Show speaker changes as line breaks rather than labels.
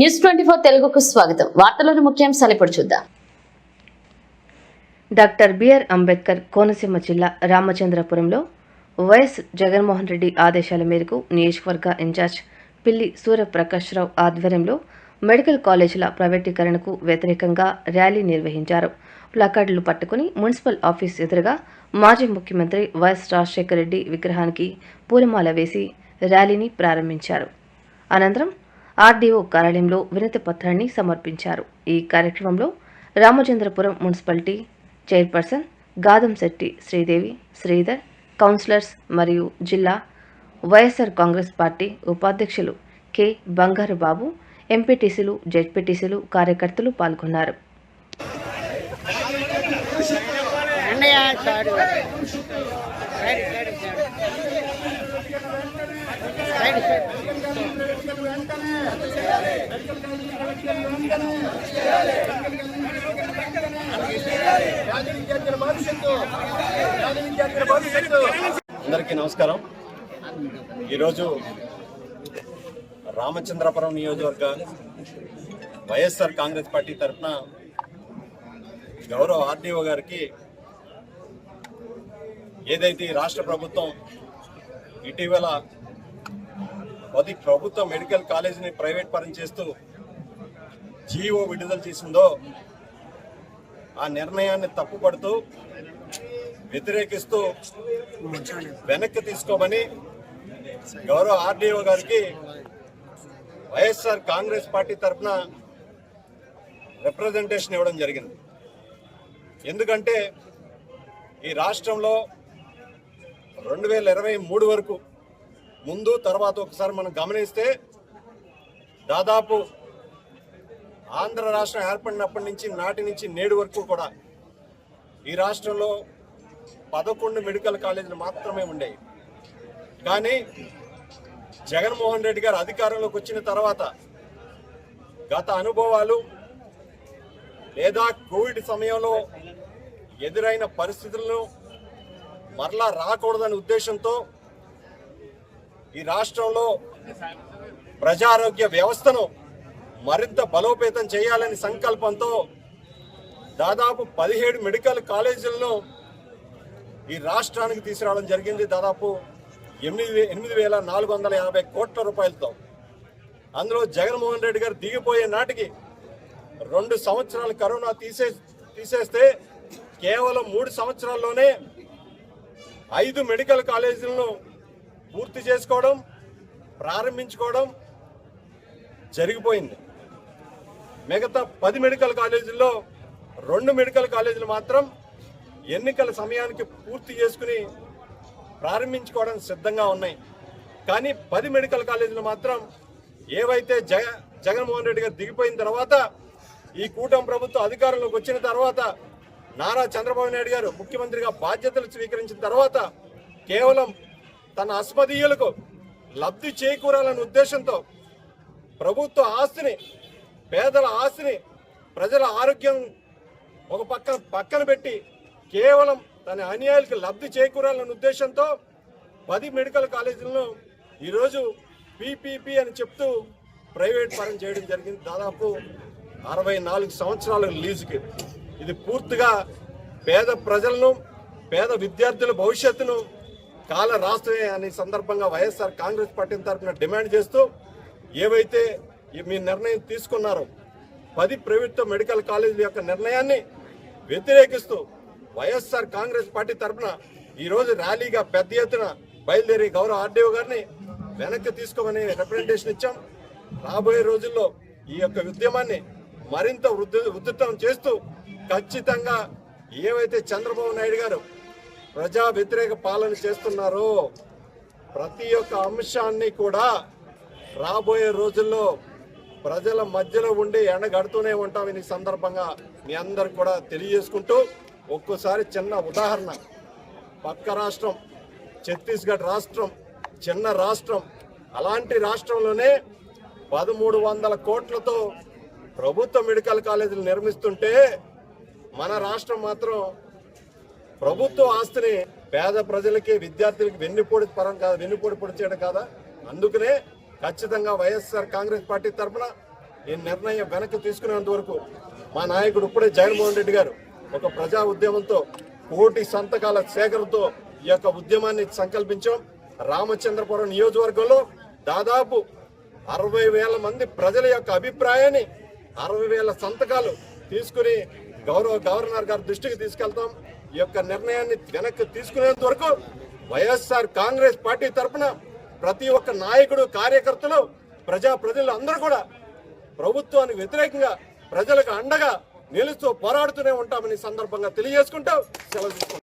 News twenty four తెలుగుకు స్వాగతం. వార్తలోని ముఖ్యాంశాలు ఇప్పుడు చూద్దాం.
డాక్టర్ బిఆర్ అంబేద్కర్ కోనసీమ జిల్లా రామచంద్రపురంలో వైఎస్ జగన్మోహన్ రెడ్డి ఆదేశాల మేరకు నియోజకవర్గ ఇన్ఛార్జ్ పిల్లి సూర్యప్రకాశ్రావు ఆధ్వర్యంలో మెడికల్ కాలేజీల ప్రైవేటీకరణకు వ్యతిరేకంగా ర్యాలీ నిర్వహించారు. ప్లకార్డులు పట్టుకుని మున్సిపల్ ఆఫీస్ ఎదురుగా మాజీ ముఖ్యమంత్రి వైఎస్ రాజశేఖర రెడ్డి విగ్రహానికి పూలమాల వేసి ర్యాలీని ప్రారంభించారు. అనంతరం ఆర్డీఓ కార్యాలయంలో వినతి పత్రాన్ని సమర్పించారు ఈ కార్యక్రమంలో Ramachandrapuram municipality chairperson Gadamsetti Sridevi Sridhar councillors మరియు జిల్లా వైఎస్ఆర్ కాంగ్రెస్ పార్టీ ఉపాధ్యక్షులు కె బంగారు బాబు ఎంపీటీసీలు జెడ్పీటీసీలు కార్యకర్తలు పాల్గొన్నారు
అన్నయ్య సాడు
అందరికీ నమస్కారం. ఈరోజు రామచంద్రపురం నియోజకవర్గ వైఎస్ఆర్ కాంగ్రెస్ పార్టీ తరఫున గౌరవ ఆర్డీఓ గారికి ఏదైతే రాష్ట్ర ప్రభుత్వం ఇటీవల అది ప్రభుత్వ మెడికల్ కాలేజీని ప్రైవేట్ పరం చేస్తూ జీవో విడుదల చేసిందో ఆ నిర్ణయాన్ని తప్పుపడుతూ వ్యతిరేకిస్తూ వెనక్కి తీసుకోమని గౌరవ ఆర్డీఓ గారికి వైఎస్ఆర్ కాంగ్రెస్ పార్టీ తరఫున రిప్రజెంటేషన్ ఇవ్వడం జరిగింది. ఎందుకంటే ఈ రాష్ట్రంలో రెండు వేల ఇరవై మూడు వరకు ముందు తర్వాత ఒకసారి మనం గమనిస్తే దాదాపు ఆంధ్ర రాష్ట్రం ఏర్పడినప్పటి నుంచి నాటి నుంచి నేడు వరకు కూడా ఈ రాష్ట్రంలో పదకొండు మెడికల్ కాలేజీలు మాత్రమే ఉండేవి. కానీ జగన్మోహన్ రెడ్డి గారు అధికారంలోకి వచ్చిన తర్వాత గత అనుభవాలు లేదా కోవిడ్ సమయంలో ఎదురైన పరిస్థితులను మరలా రాకూడదనే ఉద్దేశంతో ఈ రాష్ట్రంలో ప్రజారోగ్య వ్యవస్థను మరింత బలోపేతం చేయాలని సంకల్పంతో దాదాపు పదిహేడు మెడికల్ కాలేజీలను ఈ రాష్ట్రానికి తీసుకురావడం జరిగింది. దాదాపు ఎనిమిది వే- ఎనిమిది వేల నాలుగు వందల యాభై కోట్ల రూపాయలతో. అందులో జగన్మోహన్ రెడ్డి గారు దిగిపోయే నాటికి రెండు సంవత్సరాలు కరోనా తీసే తీసేస్తే కేవలం మూడు సంవత్సరాల్లోనే ఐదు మెడికల్ కాలేజీలను పూర్తి చేసుకోవడం ప్రారంభించుకోవడం జరిగిపోయింది. మిగతా పది మెడికల్ కాలేజీల్లో రెండు మెడికల్ కాలేజీలు మాత్రం ఎన్నికల సమయానికి పూర్తి చేసుకుని ప్రారంభించుకోవడం సిద్ధంగా ఉన్నాయి. కానీ పది మెడికల్ కాలేజీలు మాత్రం ఏవైతే జగ జగన్మోహన్ రెడ్డి గారు దిగిపోయిన తర్వాత ఈ కూటమి ప్రభుత్వం అధికారంలోకి వచ్చిన తర్వాత నారా చంద్రబాబు నాయుడు గారు ముఖ్యమంత్రిగా బాధ్యతలు స్వీకరించిన తర్వాత కేవలం తన అస్మదీయులకు లబ్ధి చేకూరాలనే ఉద్దేశంతో ప్రభుత్వ ఆస్తిని పేదల ఆస్తిని ప్రజల ఆరోగ్యం ఒక పక్కన పక్కన పెట్టి కేవలం తన అన్యాయాలకు లబ్ధి చేకూరాలనే ఉద్దేశంతో పది మెడికల్ కాలేజీలను ఈరోజు పీపీపీ అని చెప్తూ ప్రైవేట్ పరం చేయడం జరిగింది. దాదాపు అరవై నాలుగు సంవత్సరాల లీజుకి. ఇది పూర్తిగా పేద ప్రజలను పేద విద్యార్థుల భవిష్యత్తును కాల రాష్ట్రమే అనే సందర్భంగా వైఎస్ఆర్ కాంగ్రెస్ పార్టీ తరఫున డిమాండ్ చేస్తూ ఏవైతే మీ నిర్ణయం తీసుకున్నారో పది ప్రభుత్వ మెడికల్ కాలేజీల యొక్క నిర్ణయాన్ని వ్యతిరేకిస్తూ వైఎస్ఆర్ కాంగ్రెస్ పార్టీ తరఫున ఈరోజు ర్యాలీగా పెద్ద ఎత్తున బయలుదేరి గౌరవ ఆర్డీఓ గారిని వెనక్కి తీసుకోమని రిప్రజెంటేషన్ ఇచ్చాం. రాబోయే రోజుల్లో ఈ యొక్క ఉద్యమాన్ని మరింత వృద్ధి ఉధృతం చేస్తూ ఖచ్చితంగా ఏవైతే చంద్రబాబు నాయుడు గారు ప్రజా వ్యతిరేక పాలన చేస్తున్నారో ప్రతి ఒక్క అంశాన్ని కూడా రాబోయే రోజుల్లో ప్రజల మధ్యలో ఉండి ఎండగడుతూనే ఉంటాం. ఈ సందర్భంగా మీ అందరు కూడా తెలియజేసుకుంటూ ఒక్కోసారి చిన్న ఉదాహరణ. పక్క రాష్ట్రం ఛత్తీస్గఢ్ రాష్ట్రం చిన్న రాష్ట్రం అలాంటి రాష్ట్రంలోనే పదమూడు వందల కోట్లతో ప్రభుత్వ మెడికల్ కాలేజీలు నిర్మిస్తుంటే మన రాష్ట్రం మాత్రం ప్రభుత్వ ఆస్తిని పేద ప్రజలకి విద్యార్థులకి వెన్నుపోడి పరం కాదు వెన్నుపోడి పొడి చేయడం కాదా? అందుకనే ఖచ్చితంగా వైఎస్ఆర్ కాంగ్రెస్ పార్టీ తరఫున ఈ నిర్ణయం వెనక్కి తీసుకునేంత వరకు మా నాయకుడు ఇప్పుడే జగన్మోహన్ రెడ్డి గారు ఒక ప్రజా ఉద్యమంతో కోటి సంతకాల సేకరణతో ఈ యొక్క ఉద్యమాన్ని సంకల్పించాం. రామచంద్రపురం నియోజకవర్గంలో దాదాపు అరవై వేల మంది ప్రజల యొక్క అభిప్రాయాన్ని అరవై వేల సంతకాలు తీసుకుని గౌరవ గవర్నర్ గారి దృష్టికి తీసుకెళ్తాం. ఈ యొక్క నిర్ణయాన్ని వెనక్కి తీసుకునేంత వరకు వైఎస్ఆర్ కాంగ్రెస్ పార్టీ తరఫున ప్రతి ఒక్క నాయకుడు కార్యకర్తలు ప్రజా ప్రజలు అందరూ కూడా ప్రభుత్వానికి వ్యతిరేకంగా ప్రజలకు అండగా నిలుస్తూ పోరాడుతూనే ఉంటామని సందర్భంగా తెలియజేసుకుంటూ సెలవు